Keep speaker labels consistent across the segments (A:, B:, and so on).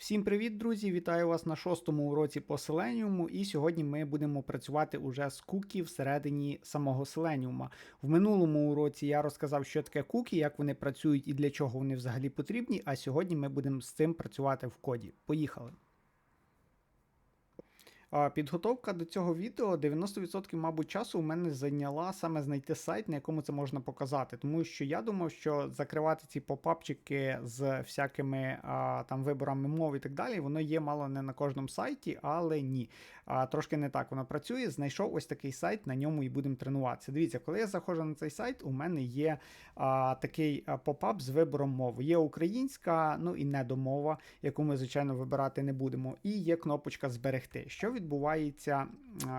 A: Всім привіт, друзі! Вітаю вас на шостому уроці по Селеніуму. І сьогодні ми будемо працювати уже з кукі всередині самого Селеніума. В минулому уроці я розказав, що таке кукі, як вони працюють і для чого вони взагалі потрібні. А сьогодні ми будемо з цим працювати в коді. Поїхали! Підготовка до цього відео 90%, мабуть, часу у мене зайняла саме знайти сайт, на якому це можна показати. Тому що я думав, що закривати ці попапчики з всякими там виборами мов і так далі, воно є мало не на кожному сайті, але ні. А, Трошки не так воно працює. Знайшов ось такий сайт, на ньому і будемо тренуватися. Дивіться, коли я заходжу на цей сайт, у мене є а, такий попап з вибором мови. Є українська, ну і недомова, яку ми, звичайно, вибирати не будемо. І є кнопочка зберегти. Що відбувається,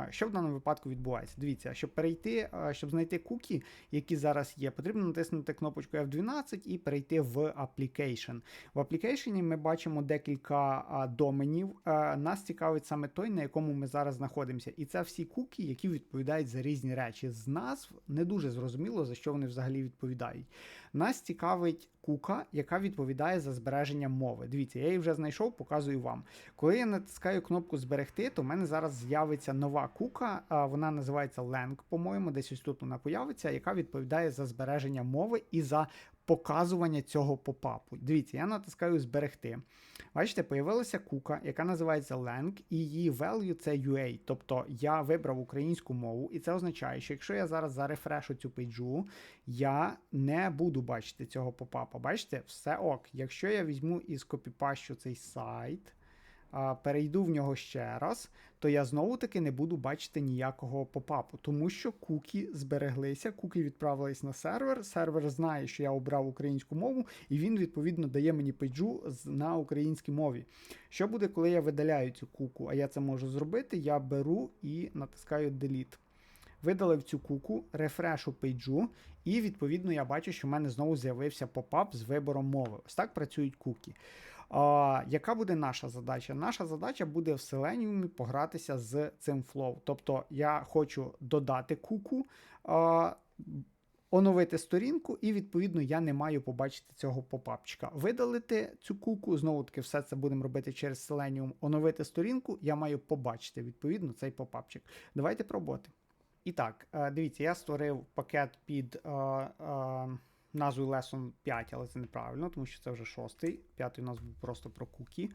A: що в даному випадку відбувається? Дивіться, щоб перейти, щоб знайти кукі, які зараз є, потрібно натиснути кнопочку F12 і перейти в Application. В Application ми бачимо декілька доменів. Нас цікавить саме той, на якому ми зараз знаходимося. І це всі кукі, які відповідають за різні речі. З назв не дуже зрозуміло, за що вони взагалі відповідають. Нас цікавить кука, яка відповідає за збереження мови. Дивіться, я її вже знайшов, показую вам. Коли я натискаю кнопку зберегти, то в мене зараз з'явиться нова кука, вона називається Lang, по-моєму, десь ось тут вона появиться, яка відповідає за збереження мови і за показування цього попапу. Дивіться, я натискаю зберегти. Бачите, появилася кука, яка називається Lang, і її value це UA. Тобто я вибрав українську мову, і це означає, що якщо я зараз зарефрешу цю пейджу, я не буду бачити цього попапа. Бачите, все ок. Якщо я візьму і скопіпащу цей сайт перейду в нього ще раз, то я знову-таки не буду бачити ніякого попапу, тому що куки збереглися, куки відправились на сервер. Сервер знає, що я обрав українську мову, і він, відповідно, дає мені пейджу на українській мові. Що буде, коли я видаляю цю куку? А я це можу зробити, я беру і натискаю Delete. Видалив цю куку, рефрешу пейджу, і відповідно я бачу, що в мене знову з'явився попап з вибором мови. Ось так працюють куки. А, Яка буде наша задача? Наша задача буде в Selenium погратися з цим flow. Тобто я хочу додати куку. А, Оновити сторінку, і, відповідно, я не маю побачити цього попапчика. Видалити цю куку, знову таки, все це будемо робити через Selenium. Оновити сторінку, я маю побачити, відповідно, цей попапчик. Давайте пробувати. І так, е, дивіться, я створив пакет під. Е, е, назвою Lesson 5, але це неправильно, тому що це вже шостий. П'ятий у нас був просто про кукі.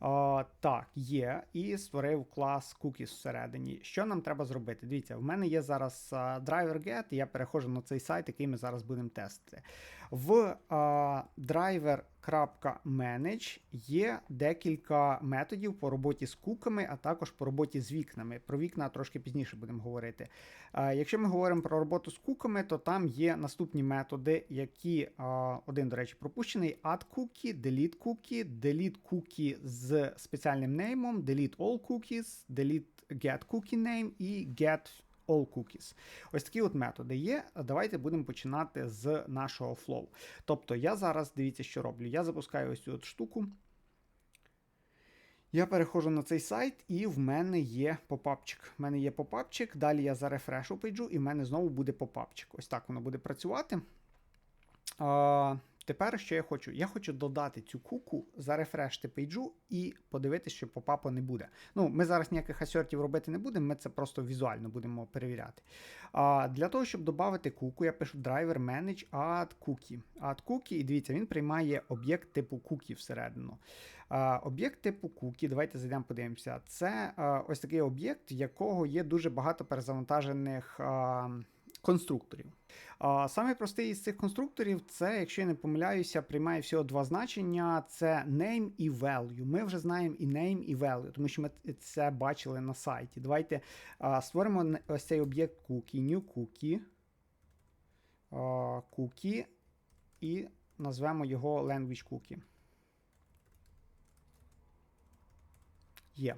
A: Uh, так, є. І створив клас cookies всередині. Що нам треба зробити? Дивіться, в мене є зараз uh, driver get, і я перехожу на цей сайт, який ми зараз будемо тестити. В uh, driver.manage є декілька методів по роботі з куками, а також по роботі з вікнами. Про вікна трошки пізніше будемо говорити. Uh, якщо ми говоримо про роботу з куками, то там є наступні методи, які uh, один, до речі, пропущений: add cookie, delete cookie, delete cookie з спеціальним неймом, delete all cookies, delete get cookie name і get all cookies. Ось такі от методи є. Давайте будемо починати з нашого flow. Тобто я зараз, дивіться, що роблю. Я запускаю ось цю от штуку. Я переходжу на цей сайт, і в мене є попапчик. В мене є попапчик, далі я зарефрешу пейджу, і в мене знову буде попапчик. Ось так воно буде працювати. Тепер що я хочу? Я хочу додати цю куку, зарефрешти пейджу і подивитися, що попапа не буде. Ну, Ми зараз ніяких асертів робити не будемо, ми це просто візуально будемо перевіряти. А, Для того, щоб додати куку, я пишу driver manage add cookie. Add cookie, і дивіться, він приймає об'єкт типу cookie всередину. А, Об'єкт типу cookie, давайте зайдемо, подивимося. Це а, ось такий об'єкт, якого є дуже багато перезавантажених. А, конструкторів. Саме простий із цих конструкторів це, якщо я не помиляюся, приймає всього два значення: це name і value. Ми вже знаємо і name, і value, тому що ми це бачили на сайті. Давайте створимо ось цей об'єкт cookie, new cookie, cookie і назвемо його language cookie. Є.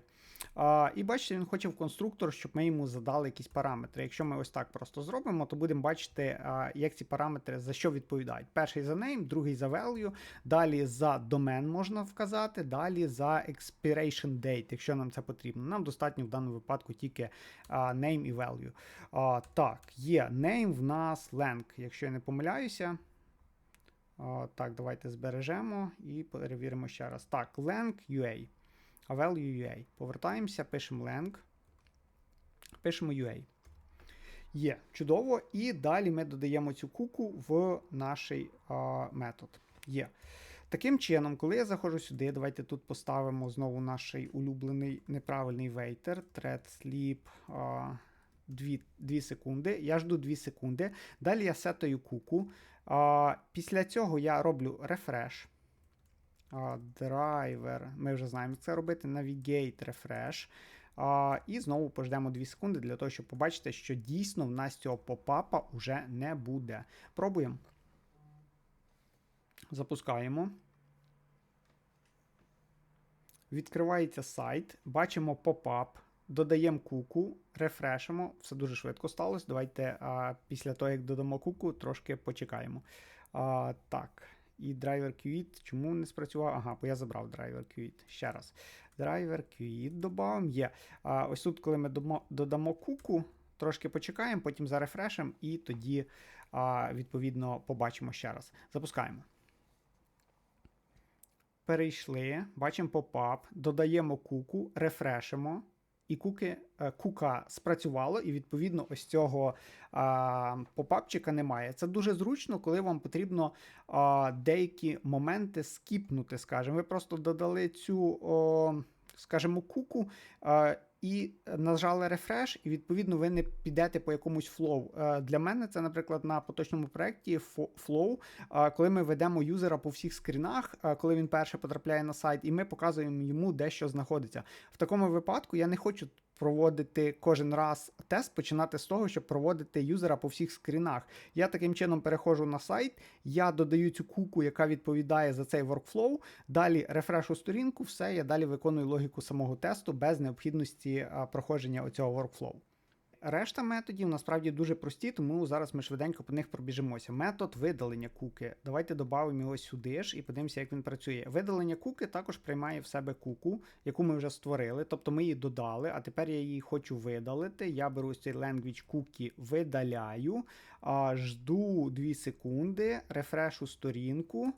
A: А, І бачите, він хоче в конструктор, щоб ми йому задали якісь параметри. Якщо ми ось так просто зробимо, то будемо бачити, а, як ці параметри за що відповідають. Перший за name, другий за value, далі за домен можна вказати, далі за expiration date, якщо нам це потрібно. Нам достатньо в даному випадку тільки а, name і value. А, Так, є name в нас lang, якщо я не помиляюся. А, так, давайте збережемо і перевіримо ще раз. Так, lang UA. Avel UA. Повертаємося, пишемо lang. Пишемо UA. Є, чудово. І далі ми додаємо цю куку в наш а, метод. Є. Таким чином, коли я заходжу сюди, давайте тут поставимо знову наш улюблений неправильний вейтер, thread sleep 2 2 секунди. Я жду 2 секунди. Далі я сетаю куку. А, Після цього я роблю refresh. Драйвер. Ми вже знаємо, як це робити. Navigate refresh. А, І знову пождемо 2 секунди для того, щоб побачити, що дійсно в нас цього попапа вже не буде. Пробуємо. Запускаємо. Відкривається сайт, бачимо попап, додаємо куку, рефрешимо. Все дуже швидко сталося. Давайте а, після того, як додамо куку, трошки почекаємо. А, Так. І драйвер QIT чому не спрацював? Ага, бо я забрав драйвер QIT. Ще раз. Драйвер QIT додамо. Є. А, Ось тут, коли ми додамо куку, трошки почекаємо, потім зарефрешимо, і тоді, а, відповідно, побачимо ще раз. Запускаємо. Перейшли, бачимо попап, додаємо куку, рефрешимо. І куки, е, кука спрацювало, і відповідно ось цього а, попапчика немає. Це дуже зручно, коли вам потрібно а, деякі моменти скіпнути. скажімо. Ви просто додали цю, о, скажімо, куку. А, і нажали рефреш, і відповідно ви не підете по якомусь флоу. Е, для мене це, наприклад, на поточному проєкті флоу, коли ми ведемо юзера по всіх скрінах, е, коли він перше потрапляє на сайт, і ми показуємо йому, де що знаходиться. В такому випадку я не хочу проводити кожен раз тест, починати з того, щоб проводити юзера по всіх скрінах. Я таким чином переходжу на сайт, я додаю цю куку, яка відповідає за цей workflow, далі рефрешу сторінку, все, я далі виконую логіку самого тесту без необхідності проходження оцього workflow. Решта методів насправді дуже прості, тому зараз ми швиденько по них пробіжимося. Метод видалення куки. Давайте додамо його сюди ж і подивимося, як він працює. Видалення куки також приймає в себе куку, яку ми вже створили. Тобто ми її додали, а тепер я її хочу видалити. Я беру цей language cookie, видаляю, жду 2 секунди, рефрешу сторінку.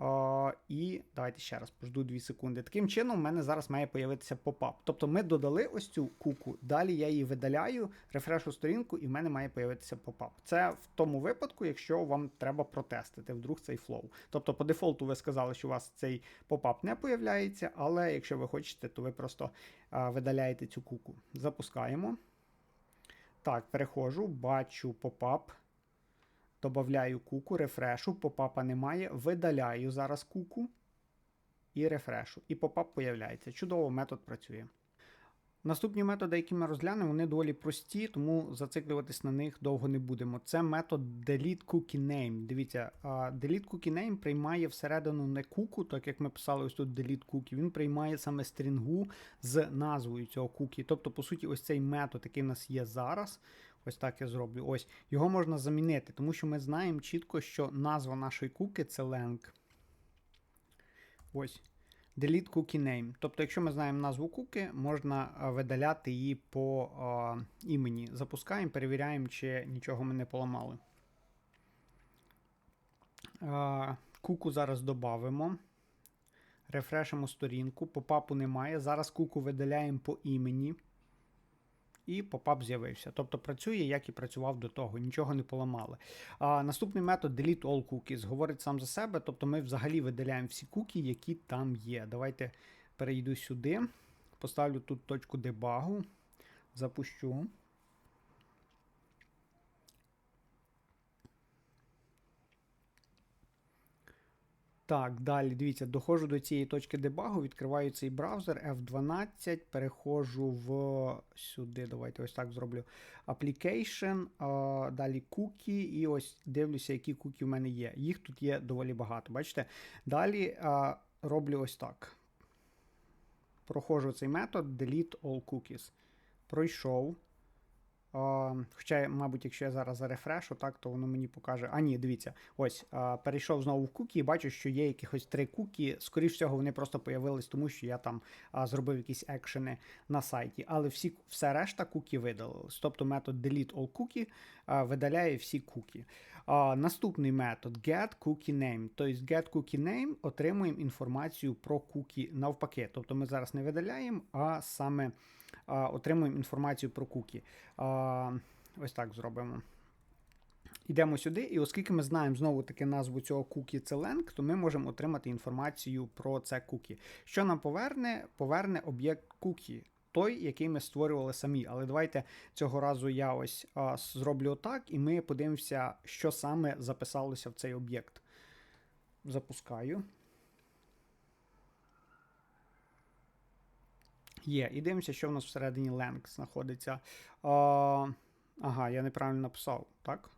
A: О, і давайте ще раз пожду 2 секунди. Таким чином, в мене зараз має появитися попап. Тобто ми додали ось цю куку, далі я її видаляю, рефрешу сторінку, і в мене має появитися попап. Це в тому випадку, якщо вам треба протестити вдруг цей флоу. Тобто, по дефолту ви сказали, що у вас цей попап не появляється, але якщо ви хочете, то ви просто а, видаляєте цю куку. Запускаємо. Так, переходжу, бачу попап. Добавляю куку, рефрешу, попапа немає. Видаляю зараз куку і рефрешу. І попап появляється. Чудово, метод працює. Наступні методи, які ми розглянемо, вони доволі прості, тому зациклюватись на них довго не будемо. Це метод delete cookie name. Дивіться, delete cookie name приймає всередину не куку, так як ми писали ось тут delete cookie, він приймає саме стрінгу з назвою цього кукі. Тобто, по суті, ось цей метод, який в нас є зараз. Ось так я зроблю. Ось його можна замінити, тому що ми знаємо чітко, що назва нашої куки це lang. Ось. Delete cookie name. Тобто, якщо ми знаємо назву куки, можна видаляти її по а, імені. Запускаємо, перевіряємо, чи нічого ми не поламали. А, Куку зараз додамо. Рефрешимо сторінку. Попапу немає. Зараз куку видаляємо по імені і попап з'явився. Тобто працює, як і працював до того, нічого не поламали. А Наступний метод delete all cookies говорить сам за себе. Тобто ми взагалі видаляємо всі куки, які там є. Давайте перейду сюди, поставлю тут точку дебагу, запущу. Так, далі, дивіться, доходжу до цієї точки дебагу, відкриваю цей браузер F12, переходжу в сюди. Давайте ось так зроблю. Application, далі cookie, і ось дивлюся, які куки в мене є. Їх тут є доволі багато. Бачите? Далі роблю ось так. Проходжу цей метод delete all cookies. Пройшов. Хоча, мабуть, якщо я зараз зарефрешу, так, то воно мені покаже. А, ні, дивіться, ось перейшов знову в кукі і бачу, що є якихось три кукі. Скоріш всього, вони просто появились, тому що я там зробив якісь екшени на сайті. Але всі, все решта кукі видалилось. Тобто метод delete all cookie видаляє всі кукі. Наступний метод get cookie name. Тобто get cookie name отримуємо інформацію про кукі навпаки. Тобто ми зараз не видаляємо, а саме отримуємо інформацію про кукі. Ось так зробимо. Йдемо сюди, і оскільки ми знаємо знову таки назву цього кукі це ленг, то ми можемо отримати інформацію про це кукі. Що нам поверне? Поверне об'єкт кукі. Той, який ми створювали самі. Але давайте цього разу я ось а, зроблю так, і ми подивимося, що саме записалося в цей об'єкт. Запускаю. Є. І дивимося, що в нас всередині ленг знаходиться. А, ага, я неправильно написав, так?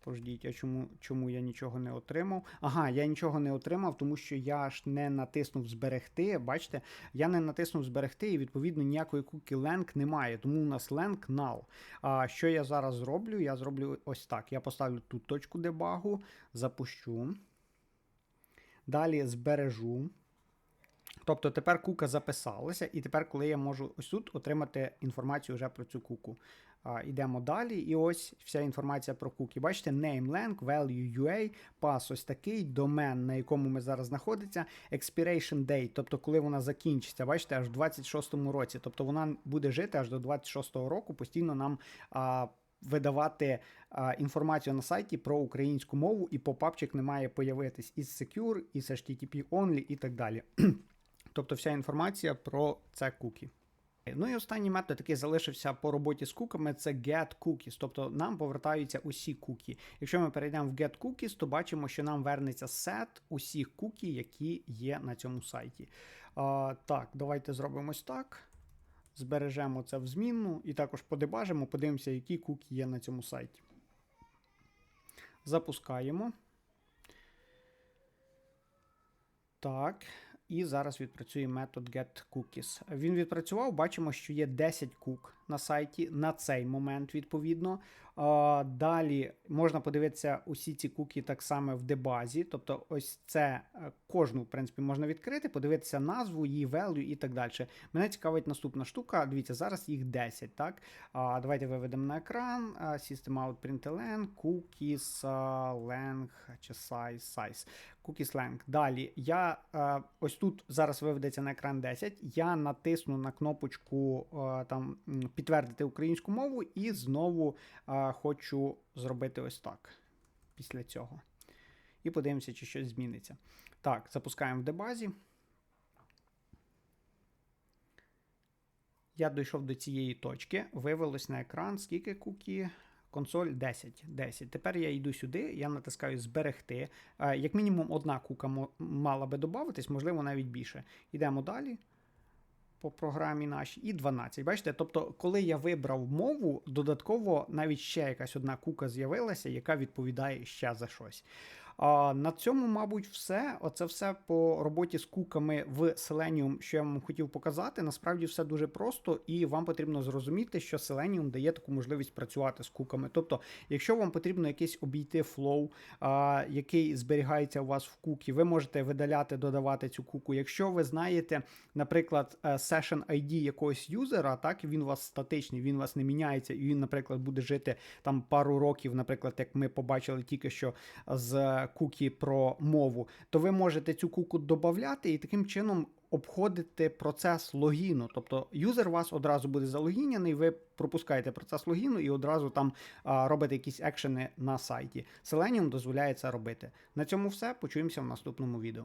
A: Пождіть, а чому чому я нічого не отримав? Ага, я нічого не отримав, тому що я ж не натиснув зберегти. Бачите, я не натиснув зберегти, і відповідно ніякої куки ленг немає. Тому у нас ленг null. А що я зараз зроблю? Я зроблю ось так. Я поставлю тут точку дебагу, запущу. Далі збережу. Тобто тепер кука записалася, і тепер, коли я можу ось тут отримати інформацію вже про цю куку. А, Йдемо далі, і ось вся інформація про куки. Бачите, name, lang, value, UA, пас ось такий, домен, на якому ми зараз знаходиться, expiration date, тобто коли вона закінчиться, бачите, аж в 26-му році. Тобто вона буде жити аж до 26-го року, постійно нам. А, Видавати а, інформацію на сайті про українську мову, і попапчик не має появитись із Secure, із HTTP Only і так далі. Тобто вся інформація про це кукі. Ну і останній метод, який залишився по роботі з куками, це get cookies, тобто нам повертаються усі кукі. Якщо ми перейдемо в get cookies, то бачимо, що нам вернеться сет усіх кукі, які є на цьому сайті. А, Так, давайте зробимо ось так. Збережемо це в змінну і також подебажимо, подивимося, які кукі є на цьому сайті. Запускаємо. Так. І зараз відпрацює метод getCookies. Він відпрацював, бачимо, що є 10 кук на сайті на цей момент, відповідно. Далі можна подивитися усі ці куки так само в дебазі. Тобто, ось це е, кожну, в принципі, можна відкрити, подивитися назву, її value і так далі. Мене цікавить наступна штука. Дивіться, зараз їх 10. так? Давайте виведемо на екран. System out println, cookies, lang чи size, size. Cookies lang. Далі я е, ось тут зараз виведеться на екран 10. Я натисну на кнопочку е, там підтвердити українську мову і знову а, хочу зробити ось так після цього. І подивимося, чи щось зміниться. Так, запускаємо в дебазі. Я дійшов до цієї точки, вивелось на екран, скільки кукі. Консоль 10. 10. Тепер я йду сюди, я натискаю зберегти. Як мінімум, одна кука мала би додатись, можливо, навіть більше. Йдемо далі по програмі нашій, і 12. Бачите, тобто, коли я вибрав мову, додатково навіть ще якась одна кука з'явилася, яка відповідає ще за щось. А на цьому, мабуть, все. Оце все по роботі з куками в Selenium, що я вам хотів показати. Насправді все дуже просто, і вам потрібно зрозуміти, що Selenium дає таку можливість працювати з куками. Тобто, якщо вам потрібно якийсь обійти флоу, який зберігається у вас в кукі, ви можете видаляти, додавати цю куку. Якщо ви знаєте, наприклад, е, session ID якогось юзера, так він у вас статичний, він у вас не міняється, і він, наприклад, буде жити там пару років, наприклад, як ми побачили тільки що з кукі про мову, то ви можете цю куку додати і таким чином обходити процес логіну. Тобто юзер вас одразу буде залогіняний, ви пропускаєте процес логіну і одразу там робите якісь екшени на сайті. Selenium дозволяє це робити. На цьому все. Почуємося в наступному відео.